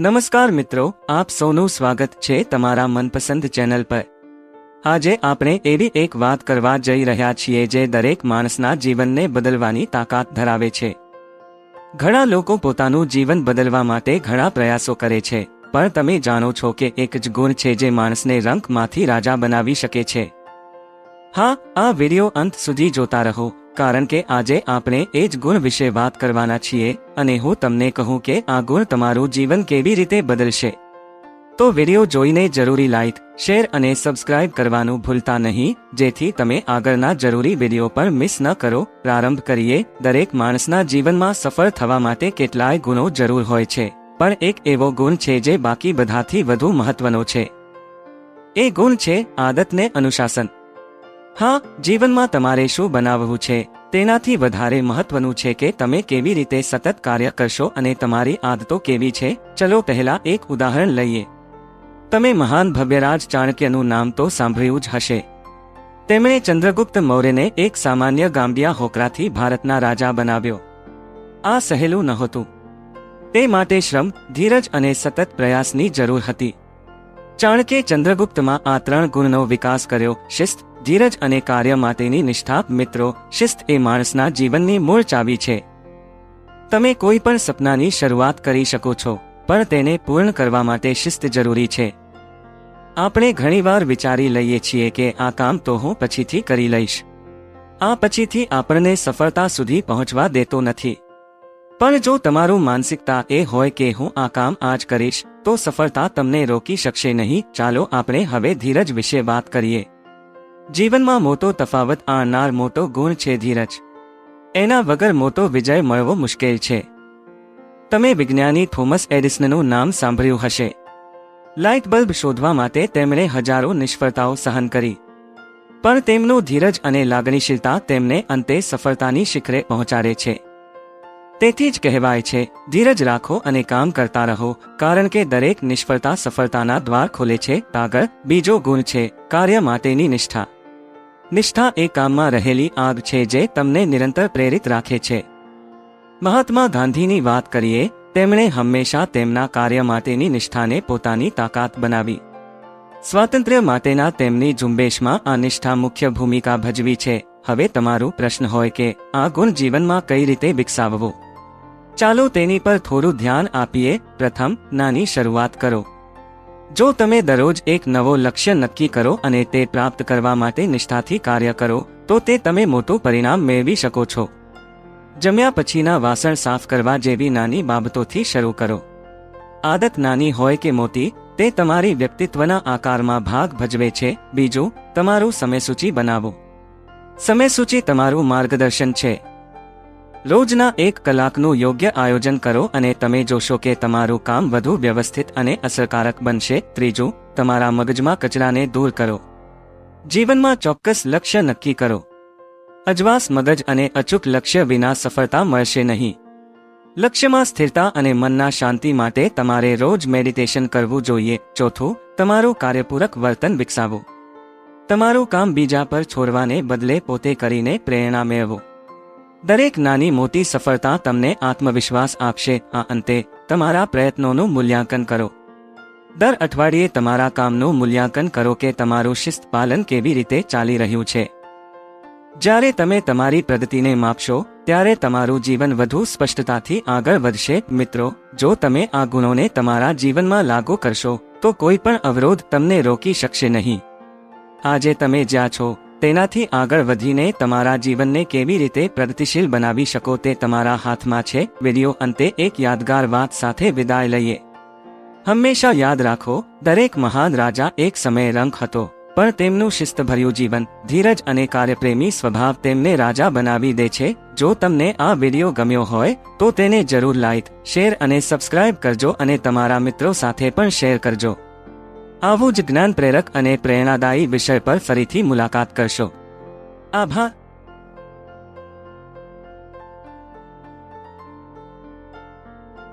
નમસ્કાર મિત્રો, આપ સૌનું સ્વાગત છે તમારા મનપસંદ ચેનલ પર. આજે આપણે એવી એક વાત કરવા જઈ રહ્યા છીએ જે દરેક માણસના જીવનને બદલવાની તાકાત ધરાવે છે. ઘણા લોકો પોતાનું જીવન બદલવા માટે ઘણા પ્રયાસો કરે છે, પણ તમે જાણો છો કે એક જ ગુણ છે જે માણસને રંકમાંથી રાજા બનાવી શકે છે. હા, આ વીડિયો અંત સુધી જોતા રહો. કારણ કે આજે આપણે એ જ ગુણ વિશે વાત કરવાના છીએ અને હું તમને કહું કે આ ગુણ તમારું જીવન કેવી રીતે બદલશે. તો વીડિયો જોઈને જરૂરી લાઈક, શેર અને સબસ્ક્રાઇબ કરવાનું ભૂલતા નહીં, જેથી તમે આગળના જરૂરી વીડિયો પણ મિસ ન કરો. પ્રારંભ કરીએ, દરેક માણસના જીવનમાં સફળ થવા માટે કેટલાય ગુણો જરૂર હોય છે, પણ એક એવો ગુણ છે જે બાકી બધાથી વધુ મહત્વનો છે. એ ગુણ છે આદતને અનુશાસન. હા, જીવનમાં તમારે શું બનાવવું છે? તેનાથી વધારે મહત્વનું છે કે તમે કેવી રીતે સતત કાર્ય કરશો અને તમારી આદતો કેવી છે? ચલો પહેલા એક ઉદાહરણ લઈએ. તમે મહાન ભવ્યરાજ ચાણક્યનું નામ તો સાંભળ્યું જ હશે. તેમણે ચંદ્રગુપ્ત મૌર્યને એક સામાન્ય ગામ્બિયા હોકરાથી ભારતના રાજા બનાવ્યો. આ સહેલું નહોતું. તે માટે શ્રમ, ધીરજ અને સતત પ્રયાસની જરૂર હતી. ચાણક્યે ચંદ્રગુપ્તમાં આ ત્રણ ગુણનો વિકાસ કર્યો, શિસ્ત ધીરજ અને કાર્ય માટેની નિષ્ઠા મિત્રો, શિસ્ત એ માણસના જીવનની મૂળ ચાવી છે. તમે કોઈ પણ સપનાની શરૂઆત કરી શકો છો, પણ તેને પૂર્ણ કરવા માટે શિસ્ત જરૂરી છે. આપણે ઘણીવાર વિચારી લઈએ છીએ કે આ કામ તો હું પછીથી કરી લઈશ. આ પછીથી આપણને સફળતા સુધી પહોંચવા દેતો નથી. પણ જો તમારું માનસિકતા એ હોય કે હું આ કામ આજ કરીશ, તો સફળતા તમને રોકી શકશે નહીં. ચાલો આપણે હવે ધીરજ વિશે વાત કરીએ. જીવનમાં મોટો તફાવત આણનાર મોટો ગુણ છે ધીરજ. એના વગર મોટો વિજય મળવો મુશ્કેલ છે. તમે વિજ્ઞાની થોમસ એડિસનનું નામ સાંભળ્યું હશે. લાઇટ બલ્બ શોધવા માટે તેમણે હજારો નિષ્ફળતાઓ સહન કરી. પણ તેમનું ધીરજ અને લાગણીશીલતા તેમને અંતે સફળતાની શિખરે પહોંચાડે છે. તેથી જ કહેવાય છે, ધીરજ રાખો અને કામ કરતા રહો, કારણ કે દરેક નિષ્ફળતા સફળતાના દ્વાર ખોલે છે આગળ બીજો ગુણ છે, કાર્ય માટેની નિષ્ઠા. નિષ્ઠા એ કામમાં રહેલી આગ છે જે તમને નિરંતર પ્રેરિત રાખે છે. મહાત્મા ગાંધીની વાત કરીએ, તેમણે હંમેશા તેમના કાર્ય માટેની નિષ્ઠાને પોતાની તાકાત બનાવી. સ્વાતંત્ર્ય માટેના તેમની ઝુંબેશમાં આ નિષ્ઠા મુખ્ય ભૂમિકા ભજવી છે. હવે તમારું પ્રશ્ન હોય કે, આ ગુણ જીવનમાં કઈ રીતે વિકસાવવો? ચાલો તેની પર થોડું ધ્યાન આપીએ. પ્રથમ, નાની શરૂઆત કરો. જો તમે દરરોજ એક નવો લક્ષ્ય નક્કી કરો અને તે પ્રાપ્ત કરવા માટે નિષ્ઠાથી કાર્ય કરો, તો તે તમે મોટું પરિણામ મેળવી શકો છો. જમ્યા પછીના વાસણ સાફ કરવા જેવી નાની બાબતોથી શરૂ કરો. આદત નાની હોય કે મોટી, તે તમારી વ્યક્તિત્વના આકારમાં ભાગ ભજવે છે. બીજું, તમારું સમયસૂચિ બનાવો. સમયસૂચિ તમારું માર્ગદર્શન છે. રોજના એક કલાકનું યોગ્ય આયોજન કરો અને તમે જોશો કે તમારું કામ વધુ વ્યવસ્થિત અને અસરકારક બનશે. ત્રીજું, તમારા મગજમાં કચરાને દૂર કરો. જીવનમાં ચોક્કસ લક્ષ્ય નક્કી કરો. અજવાસ મગજ અને અચૂક લક્ષ્ય વિના સફળતા મળશે નહીં. લક્ષ્યમાં સ્થિરતા અને મનના શાંતિ માટે તમારે રોજ મેડિટેશન કરવું જોઈએ. ચોથું, તમારું કાર્યપૂરક વર્તન વિકસાવો. તમારું કામ બીજા પર છોડવાને બદલે પોતે કરીને પ્રેરણા મેળવો. દરેક નાની મોટી સફળતા તમને આત્મવિશ્વાસ આપશે. આ અંતે તમારા પ્રયત્નોનું મૂલ્યાંકન કરો. દર અઠવાડિયે તમારા કામનું મૂલ્યાંકન કરો કે તમારું શિસ્ત પાલન કેવી રીતે ચાલી રહ્યું છે. જ્યારે તમે તમારી પ્રગતિને માપશો, ત્યારે તમારું જીવન વધુ સ્પષ્ટતાથી આગળ વધશે. મિત્રો, જો તમે આ ગુણોને તમારા જીવનમાં લાગુ કરશો, તો કોઈ પણ અવરોધ તમને રોકી શકશે નહીં. આજે તમે જ્યાં છો તેનાથી આગળ વધીને તમારા જીવનને કેવી રીતે પ્રગતિશીલ બનાવી શકો તે તમારા હાથમાં છે. વીડિયો અંતે એક યાદગાર વાત સાથે વિદાય લઈએ. હંમેશા યાદ રાખો, દરેક મહાન રાજા એક સમયે રંગ હતો, પણ તેમનું શિસ્તભર્યું જીવન, ધીરજ અને કાર્યપ્રેમી સ્વભાવ તેમને રાજા બનાવી દે છે. જો તમને આ વીડિયો ગમ્યો હોય, તો તેને જરૂર લાઈક, શેર અને સબસ્ક્રાઇબ કરજો અને તમારા મિત્રો સાથે પણ શેર કરજો. આવું જ જ્ઞાન પ્રેરક અને પ્રેરણાદાયી વિષય પર ફરીથી મુલાકાત કરશો. આભાર.